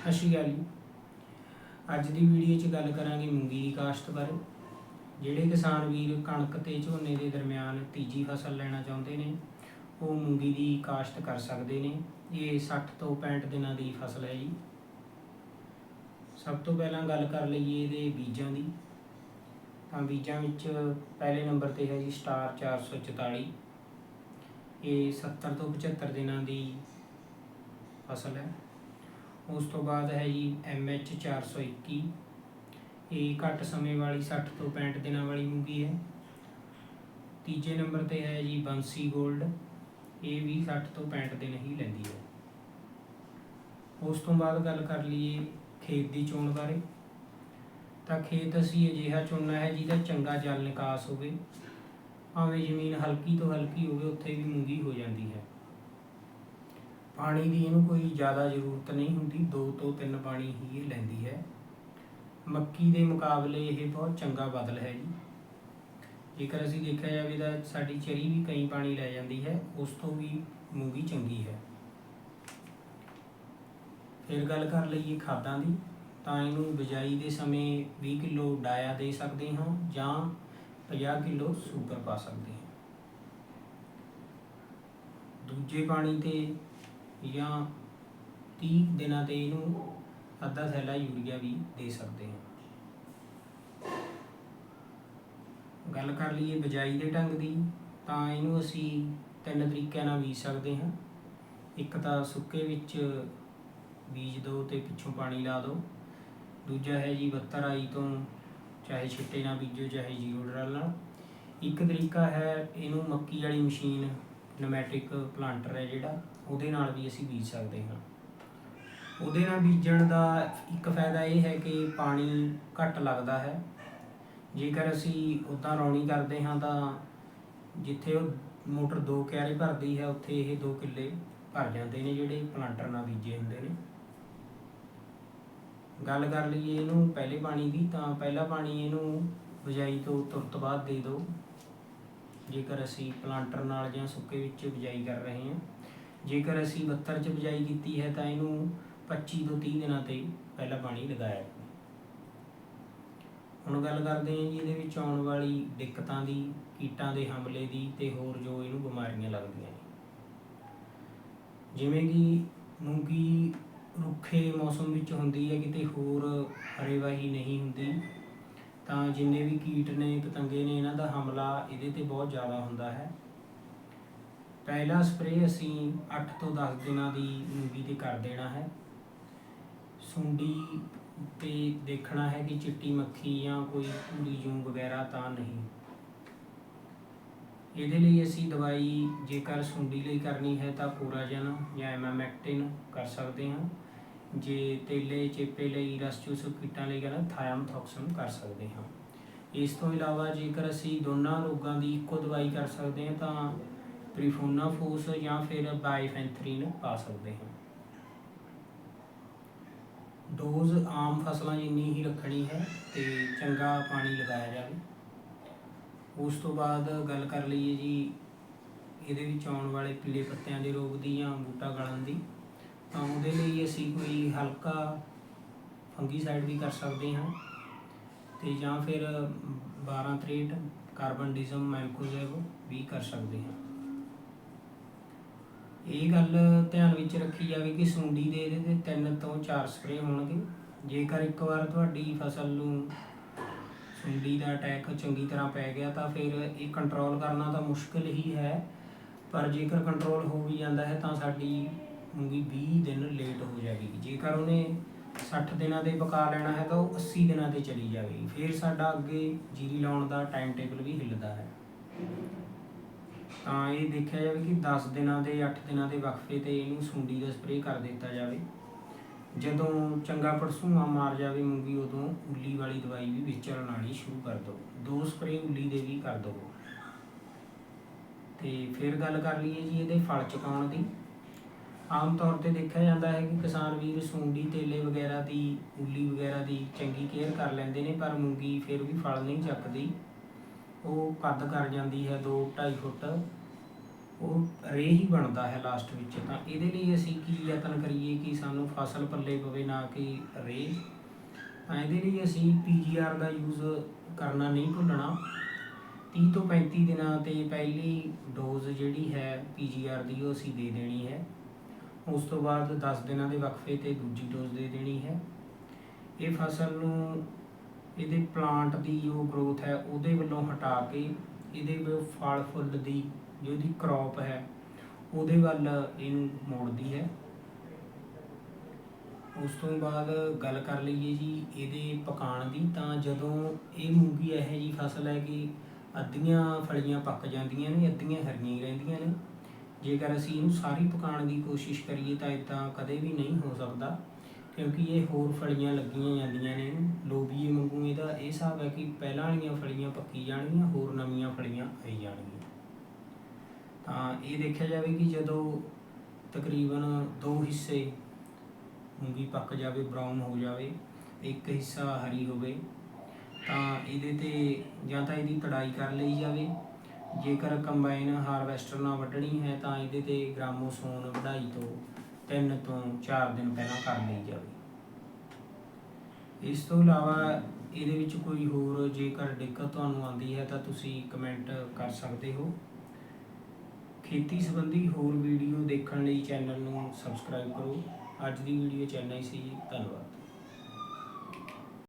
ਸਤਿ ਸ਼੍ਰੀ ਅਕਾਲ ਜੀ। ਅੱਜ ਦੀ ਵੀਡੀਓ 'ਚ ਗੱਲ ਕਰਾਂਗੇ ਮੂੰਗੀ ਦੀ ਕਾਸ਼ਤ ਬਾਰੇ। ਜਿਹੜੇ ਕਿਸਾਨ ਵੀਰ ਕਣਕ ਤੇ ਝੋਨੇ ਦੇ ਦਰਮਿਆਨ ਤੀਜੀ ਫਸਲ ਲੈਣਾ ਚਾਹੁੰਦੇ ਨੇ, ਉਹ ਮੂੰਗੀ ਦੀ ਕਾਸ਼ਤ ਕਰ ਸਕਦੇ ਨੇ। ਇਹ 60 ਤੋਂ 65 ਦਿਨਾਂ ਦੀ ਫਸਲ ਹੈ ਜੀ। ਸਭ ਤੋਂ ਪਹਿਲਾਂ ਗੱਲ ਕਰ ਲਈਏ ਇਹਦੇ ਬੀਜਾਂ ਦੀ। ਤਾਂ ਬੀਜਾਂ ਵਿੱਚ ਪਹਿਲੇ ਨੰਬਰ ਤੇ ਹੈ ਜੀ ਸਟਾਰ 444 ਇਹ 70 ਤੋਂ 75 ਦਿਨਾਂ ਦੀ ਫਸਲ ਹੈ। ਉਸ ਤੋਂ ਬਾਅਦ ਹੈ ਜੀ MH 421 ਇਹ ਘੱਟ ਸਮੇਂ ਵਾਲੀ 60 ਤੋਂ 65 ਦਿਨਾਂ ਵਾਲੀ ਮੂੰਗੀ ਹੈ। ਤੀਜੇ ਨੰਬਰ ਤੇ ਹੈ ਜੀ ਬੰਸੀ 골ਡ ਇਹ ਵੀ 60 ਤੋਂ 65 ਦਿਨ ਹੀ ਲੈਂਦੀ ਹੈ। ਉਸ ਤੋਂ ਬਾਅਦ ਗੱਲ ਕਰ ਲਈਏ ਖੇਤ ਦੀ ਚੋਣ ਬਾਰੇ। ਤਾਂ ਖੇਤ ਅਸੀਂ ਅਜਿਹਾ ਚੁਣਨਾ ਹੈ ਜਿਹਦਾ ਚੰਗਾ ਜਲ ਨਿਕਾਸ ਹੋਵੇ। ਭਾਵੇਂ ਜ਼ਮੀਨ ਹਲਕੀ ਤੋਂ ਹਲਕੀ ਹੋਵੇ, ਉੱਥੇ ਵੀ ਮੂੰਗੀ ਹੋ ਜਾਂਦੀ ਹੈ। ਪਾਣੀ ਦੀ ਇਹਨੂੰ ਕੋਈ ਜ਼ਿਆਦਾ ਜ਼ਰੂਰਤ ਨਹੀਂ ਹੁੰਦੀ, ਦੋ ਤੋਂ ਤਿੰਨ ਪਾਣੀ ਹੀ ਇਹ ਲੈਂਦੀ ਹੈ। ਮੱਕੀ ਦੇ ਮੁਕਾਬਲੇ ਇਹ ਬਹੁਤ ਚੰਗਾ ਬਦਲ ਹੈ ਜੀ। ਜੇਕਰ ਅਸੀਂ ਦੇਖਿਆ ਜਾਵੇ ਤਾਂ ਸਾਡੀ ਚਰੀ ਵੀ ਕਈ ਪਾਣੀ ਲੈ ਜਾਂਦੀ ਹੈ, ਉਸ ਤੋਂ ਵੀ ਮੂੰਗੀ ਚੰਗੀ ਹੈ। ਫਿਰ ਗੱਲ ਕਰ ਲਈਏ ਖਾਦਾਂ ਦੀ, ਤਾਂ ਇਹਨੂੰ ਬਿਜਾਈ ਦੇ ਸਮੇਂ 20 ਕਿਲੋ ਡਾਇਆ ਦੇ ਸਕਦੇ ਹਾਂ ਜਾਂ 50 ਕਿਲੋ ਸੁਪਰ ਪਾ ਸਕਦੇ ਹਾਂ। ਦੂਜੇ ਪਾਣੀ ਤੇ ਜਾਂ 30 ਦਿਨਾਂ ਤੇ ਇਹਨੂੰ ਅੱਧਾ ਥੈਲਾ ਯੂਰੀਆ ਵੀ ਦੇ ਸਕਦੇ ਹਾਂ। ਗੱਲ ਕਰ ਲਈਏ ਬਿਜਾਈ ਦੇ ਢੰਗ ਦੀ, ਤਾਂ ਇਹਨੂੰ ਅਸੀਂ ਤਿੰਨ ਤਰੀਕਿਆਂ ਨਾਲ ਬੀਜ ਸਕਦੇ ਹਾਂ। ਇੱਕ ਤਾਂ ਸੁੱਕੇ ਵਿੱਚ ਬੀਜ ਦਿਓ ਤੇ ਪਿੱਛੋਂ ਪਾਣੀ ਲਾ ਦਿਓ ਦੂਜਾ ਹੈ ਜੀ 72 ਆਈ ਤੋਂ ਚਾਹੇ ਛਿੱਟੇ ਨਾਲ ਬੀਜੋ, ਚਾਹੇ ਜ਼ੀਰੋ ਡਰਲ ਨਾਲ। ਇੱਕ ਤਰੀਕਾ ਹੈ ਇਹਨੂੰ ਮੱਕੀ ਵਾਲੀ ਮਸ਼ੀਨ, ਨਮੈਟਿਕ ਪਲਾਂਟਰ ਹੈ ਜਿਹੜਾ। ਉਹਦੇ ਨਾਲ ਵੀ ਅਸੀਂ ਬੀਜ ਸਕਦੇ ਹਾਂ। ਉਹਦੇ ਨਾਲ ਬੀਜਣ ਦਾ ਇੱਕ ਫਾਇਦਾ ਇਹ ਹੈ ਕਿ ਪਾਣੀ ਘੱਟ ਲੱਗਦਾ ਹੈ। ਜੇਕਰ ਅਸੀਂ ਉਦਾਂ ਰੌਣੀ ਕਰਦੇ ਹਾਂ ਤਾਂ ਜਿੱਥੇ ਉਹ ਮੋਟਰ ਦੋ ਕਿਆਰੇ ਭਰਦੀ ਹੈ, ਉੱਥੇ ਇਹ ਦੋ ਕਿੱਲੇ ਭਰ ਜਾਂਦੇ ਨੇ ਜਿਹੜੇ ਪਲਾਂਟਰ ਨਾਲ ਬੀਜੇ ਹੁੰਦੇ ਨੇ। ਗੱਲ ਕਰ ਲਈਏ ਇਹਨੂੰ ਪਹਿਲੇ ਪਾਣੀ ਦੀ ਤਾਂ ਪਹਿਲਾ ਪਾਣੀ ਇਹਨੂੰ ਬਿਜਾਈ ਤੋਂ ਤੁਰਤ ਬਾਅਦ ਦੇ ਦਿਓ। ਜੇਕਰ ਅਸੀਂ ਪਲਾਂਟਰ ਨਾਲ ਜਾਂ ਸੁੱਕੇ ਵਿੱਚ ਬਿਜਾਈ ਕਰ ਰਹੇ ਹਾਂ। ਜੇਕਰ ਅਸੀਂ 72 ਚ ਬਿਜਾਈ ਕੀਤੀ ਹੈ ਤਾਂ ਇਹਨੂੰ 25 ਤੋਂ 30 ਦਿਨਾਂ ਤੇ ਪਹਿਲਾਂ ਪਾਣੀ ਲਗਾਇਆ ਹੁਣ ਗੱਲ ਕਰਦੇ ਹਾਂ ਜੀ ਇਹਦੇ ਵਿੱਚ ਆਉਣ ਵਾਲੀ ਦਿੱਕਤਾਂ ਦੀ, ਕੀਟਾਂ ਦੇ ਹਮਲੇ ਦੀ ਤੇ ਹੋਰ ਜੋ ਇਹਨੂੰ ਬਿਮਾਰੀਆਂ ਲੱਗਦੀਆਂ ਨੇ। ਜਿਵੇਂ ਕਿ ਮੂੰਗੀ ਰੁੱਖੇ ਮੌਸਮ ਵਿੱਚ ਹੁੰਦੀ ਹੈ, ਕਿਤੇ ਹੋਰ ਹਰੇਵਾਹੀ ਨਹੀਂ ਹੁੰਦੀ, ਤਾਂ ਜਿੰਨੇ ਵੀ ਕੀਟ ਨੇ, ਪਤੰਗੇ ਨੇ, ਇਹਨਾਂ ਦਾ ਹਮਲਾ ਇਹਦੇ ਤੇ ਬਹੁਤ ਜ਼ਿਆਦਾ ਹੁੰਦਾ ਹੈ। ਪਹਿਲਾ ਸਪਰੇਅ ਅਸੀਂ 8 ਤੋਂ 10 ਦਿਨਾਂ ਦੀ ਮੂੰਗੀ ਤੇ ਕਰ ਦੇਣਾ ਹੈ। ਸੁੰਡੀ ਤੇ ਦੇਖਣਾ ਹੈ ਕਿ ਚਿੱਟੀ ਮੱਖੀ ਜਾਂ ਕੋਈ ਪੂਰੀ ਜੂੰ ਵਗੈਰਾ ਤਾਂ ਨਹੀਂ। ਇਹਦੇ ਲਈ ਅਸੀਂ ਦਵਾਈ ਜੇਕਰ ਸੁੰਡੀ ਲਈ ਕਰਨੀ ਹੈ ਤਾਂ ਕੋਰਾਜਨ ਜਾਂ ਐਮਾਮੈਕਟਿਨ ਕਰ ਸਕਦੇ ਹਾਂ। ਜੇ ਤੇਲੇ, ਚੇਪੇ ਲਈ ਰਸਚੂਸ ਕੀਟਾਂ ਲਈ ਕਰਨਾ ਥਾਇਆਮਥੋਕਸਨ ਕਰ ਸਕਦੇ ਹਾਂ। ਇਸ ਤੋਂ ਇਲਾਵਾ ਜੇਕਰ ਅਸੀਂ ਦੋਨਾਂ ਰੋਗਾਂ ਦੀ ਇੱਕੋ ਦਵਾਈ ਕਰ ਸਕਦੇ ਹਾਂ ਤਾਂ ਪ੍ਰੀਫੋਨਾਫੋਸ ਜਾਂ ਫਿਰ ਬਾਈਫੈਂਥਰੀਨ ਪਾ ਸਕਦੇ ਹਾਂ। ਡੋਜ਼ ਆਮ ਫਸਲਾਂ ਜਿੰਨੀ ਹੀ ਰੱਖਣੀ ਹੈ ਤੇ ਚੰਗਾ ਪਾਣੀ ਲਗਾਇਆ ਜਾਵੇ। ਉਸ ਤੋਂ ਬਾਅਦ ਗੱਲ ਕਰ ਲਈਏ ਜੀ ਇਹਦੇ ਵਿੱਚ ਆਉਣ ਵਾਲੇ ਪੀਲੇ ਪੱਤਿਆਂ ਦੇ ਰੋਗ ਦੀ ਜਾਂ ਬੂਟਾ ਗਲਣ ਦੀ। ਤਾਂ ਉਹਦੇ ਲਈ ਅਸੀਂ ਕੋਈ ਹਲਕਾ ਫੰਗੀਸਾਈਡ ਵੀ ਕਰ ਸਕਦੇ ਹਾਂ ਤੇ ਜਾਂ ਫਿਰ 1263 ਕਾਰਬਨਡਿਜ਼ਮ ਮੈਂਕੋਜ਼ੇਬ ਵੀ ਕਰ ਸਕਦੇ ਹਾਂ। ਇਹ ਗੱਲ ਧਿਆਨ ਵਿੱਚ ਰੱਖੀ ਜਾਵੇ ਕਿ ਸੁੰਡੀ ਦੇ ਇਹਦੇ ਤੇ ਤਿੰਨ ਤੋਂ ਚਾਰ ਸਪਰੇਅ ਹੋਣਗੇ। ਜੇਕਰ ਇੱਕ ਵਾਰ ਤੁਹਾਡੀ ਫਸਲ ਨੂੰ ਸੁੰਡੀ ਦਾ ਅਟੈਕ ਚੰਗੀ ਤਰ੍ਹਾਂ ਪੈ ਗਿਆ ਤਾਂ ਫਿਰ ਇਹ ਕੰਟਰੋਲ ਕਰਨਾ ਤਾਂ ਮੁਸ਼ਕਲ ਹੀ ਹੈ। ਪਰ ਜੇਕਰ ਕੰਟਰੋਲ ਹੋ ਵੀ ਜਾਂਦਾ ਹੈ ਤਾਂ ਸਾਡੀ ਮੂੰਗੀ 20 ਦਿਨ ਲੇਟ ਹੋ ਜਾਵੇਗੀ। ਜੇਕਰ ਉਹਨੇ 60 ਦਿਨਾਂ ਦੇ ਪਕਾ ਲੈਣਾ ਹੈ ਤਾਂ ਉਹ 80 ਦਿਨਾਂ ਤੇ ਚਲੀ ਜਾਵੇਗੀ। ਫਿਰ ਸਾਡਾ ਅੱਗੇ ਜੀਰੀ ਲਾਉਣ ਦਾ ਟਾਈਮ ਟੇਬਲ ਵੀ ਹਿੱਲਦਾ ਹੈ। ਤਾਂ ਇਹ ਦੇਖਿਆ ਜਾਵੇ ਕਿ 10 ਦਿਨਾਂ ਦੇ 8 ਦਿਨਾਂ ਦੇ ਵਕਫੇ ਤੇ ਇਹਨੂੰ ਸੁੰਡੀ ਦਾ ਸਪਰੇਅ ਕਰ ਦਿੱਤਾ ਜਾਵੇ। ਜਦੋਂ ਚੰਗਾ ਪਰਸੂਆ ਮਾਰ ਜਾਵੇ ਮੂੰਗੀ, ਉਦੋਂ ਉੱਲੀ ਵਾਲੀ ਦਵਾਈ ਵੀ ਵਿੱਚ ਰਲਾਣੀ ਸ਼ੁਰੂ ਕਰ ਦਿਓ। ਦੋ ਸਪਰੇਅ ਉੱਲੀ ਦੇ ਵੀ ਕਰ ਦਿਓ। ਤੇ ਫਿਰ ਗੱਲ ਕਰ ਲਈਏ ਜੀ ਇਹਦੇ ਫਲ ਚਕਾਉਣ ਦੀ। ਆਮ ਤੌਰ ਤੇ ਦੇਖਿਆ ਜਾਂਦਾ ਹੈ ਕਿ ਕਿਸਾਨ ਵੀਰ ਸੁੰਡੀ, ਤੇਲੇ ਵਗੈਰਾ ਦੀ, ਉੱਲੀ ਵਗੈਰਾ ਦੀ ਚੰਗੀ ਕੇਅਰ ਕਰ ਲੈਂਦੇ ਨੇ, ਪਰ ਮੂੰਗੀ ਫਿਰ ਵੀ ਫਲ ਨਹੀਂ ਚੱਕਦੀ। ਉਹ ਕੱਦ ਕਰ ਜਾਂਦੀ ਹੈ 2 2.5 ਫੁੱਟ। ਉਹ ਰੇ ਹੀ ਬਣਦਾ ਹੈ ਲਾਸਟ ਵਿੱਚ। ਤਾਂ ਇਹਦੇ ਲਈ ਅਸੀਂ ਕੀ ਯਤਨ ਕਰੀਏ ਕਿ ਸਾਨੂੰ ਫਸਲ ਪੱਲੇ ਪਵੇ ਨਾ ਕਿ ਰੇ ਤਾਂ ਇਹਦੇ ਲਈ ਅਸੀਂ ਪੀਜੀਆਰ ਦਾ ਯੂਜ਼ ਕਰਨਾ ਨਹੀਂ ਭੁੱਲਣਾ। 30 ਤੋਂ 35 ਦਿਨਾਂ ਤੇ ਪਹਿਲੀ ਡੋਜ਼ ਜਿਹੜੀ ਹੈ ਪੀਜੀਆਰ ਦੀ ਉਹ ਅਸੀਂ ਦੇ ਦੇਣੀ ਹੈ। ਉਸ ਤੋਂ ਬਾਅਦ 10 ਦਿਨਾਂ ਦੇ ਵਕਫੇ ਤੇ ਦੂਜੀ ਡੋਜ਼ ਦੇ ਦੇਣੀ ਹੈ। ਇਹ ਫਸਲ ਨੂੰ ਇਹਦੇ ਪਲਾਂਟ ਦੀ ਜੋ ਗਰੋਥ ਹੈ ਉਹਦੇ ਵੱਲੋਂ ਹਟਾ ਕੇ ਇਹਦੇ ਵੱਲ ਫਲ ਫੁੱਲ ਦੀ ਜੋ ਇਹਦੀ ਕ੍ਰੌਪ ਹੈ ਉਹਦੇ ਵੱਲ ਇਹਨੂੰ ਮੋੜਦੀ ਹੈ। ਉਸ ਤੋਂ ਬਾਅਦ ਗੱਲ ਕਰ ਲਈਏ ਜੀ ਇਹਦੇ ਪਕਾਣ ਦੀ ਤਾਂ ਜਦੋਂ ਇਹ ਮੂੰਗੀ ਇਹੋ ਜੀ ਫਸਲ ਹੈ ਕਿ ਅੱਧੀਆਂ ਫਲੀਆਂ ਪੱਕ ਜਾਂਦੀਆਂ ਨੇ, ਅੱਧੀਆਂ ਹਰੀਆਂ ਹੀ ਰਹਿੰਦੀਆਂ ਨੇ। ਜੇਕਰ ਅਸੀਂ ਇਹਨੂੰ ਸਾਰੀ ਪਕਾਉਣ ਦੀ ਕੋਸ਼ਿਸ਼ ਕਰੀਏ ਤਾਂ ਇਦਾਂ ਕਦੇ ਵੀ ਨਹੀਂ ਹੋ ਸਕਦਾ। ਕਿਉਂਕਿ ਇਹ ਹੋਰ ਫਲੀਆਂ ਲੱਗੀਆਂ ਜਾਂਦੀਆਂ ਨੇ ਇਹਨੂੰ ਲੋਬੀਏ ਵਾਂਗੂ ਇਹਦਾ ਇਹ ਹਿਸਾਬ ਹੈ ਕਿ ਪਹਿਲਾਂ ਵਾਲੀਆਂ ਫਲੀਆਂ ਪੱਕੀ ਜਾਣਗੀਆਂ, ਹੋਰ ਨਵੀਆਂ ਫਲੀਆਂ ਆਈ ਜਾਣਗੀਆਂ। ਤਾਂ ਇਹ ਦੇਖਿਆ ਜਾਵੇ ਕਿ ਜਦੋਂ ਤਕਰੀਬਨ ਦੋ ਹਿੱਸੇ ਮੂੰਗੀ ਪੱਕ ਜਾਵੇ ਬਰਾਊਨ ਹੋ ਜਾਵੇ, ਇੱਕ ਹਿੱਸਾ ਹਰੀ ਹੋਵੇ, ਤਾਂ ਇਹਦੇ ਤੇ ਜਾਂ ਤਾਂ ਇਹਦੀ ਤੜਾਈ ਕਰ ਲਈ ਜਾਵੇ। ਜੇਕਰ ਕੰਬਾਈਨ ਹਾਰਵੈਸਟਰ ਨਾਲ ਵੱਢਣੀ ਹੈ, ਤਾਂ ਇਹਦੇ ਤੇ ਗ੍ਰਾਮੋਸੋਨ ਵਢਾਈ ਤੋਂ ਤਿੰਨ ਤੋਂ 4 ਦਿਨ ਪਹਿਲਾਂ ਕਰ ਲਈ ਜਾਵੇ। ਇਸ ਤੋਂ ਇਲਾਵਾ ਇਹਦੇ ਵਿੱਚ ਕੋਈ ਹੋਰ ਜੇਕਰ ਦਿੱਕਤ ਤੁਹਾਨੂੰ ਆਉਂਦੀ ਹੈ ਤਾਂ ਤੁਸੀਂ ਕਮੈਂਟ ਕਰ ਸਕਦੇ ਹੋ। ਖੇਤੀ ਸੰਬੰਧੀ ਹੋਰ ਵੀਡੀਓ ਦੇਖਣ ਲਈ ਚੈਨਲ ਨੂੰ ਸਬਸਕ੍ਰਾਈਬ ਕਰੋ। ਅੱਜ ਦੀ ਵੀਡੀਓ ਚੈਨਲ ਹੀ ਸੀ ਧੰਨਵਾਦ।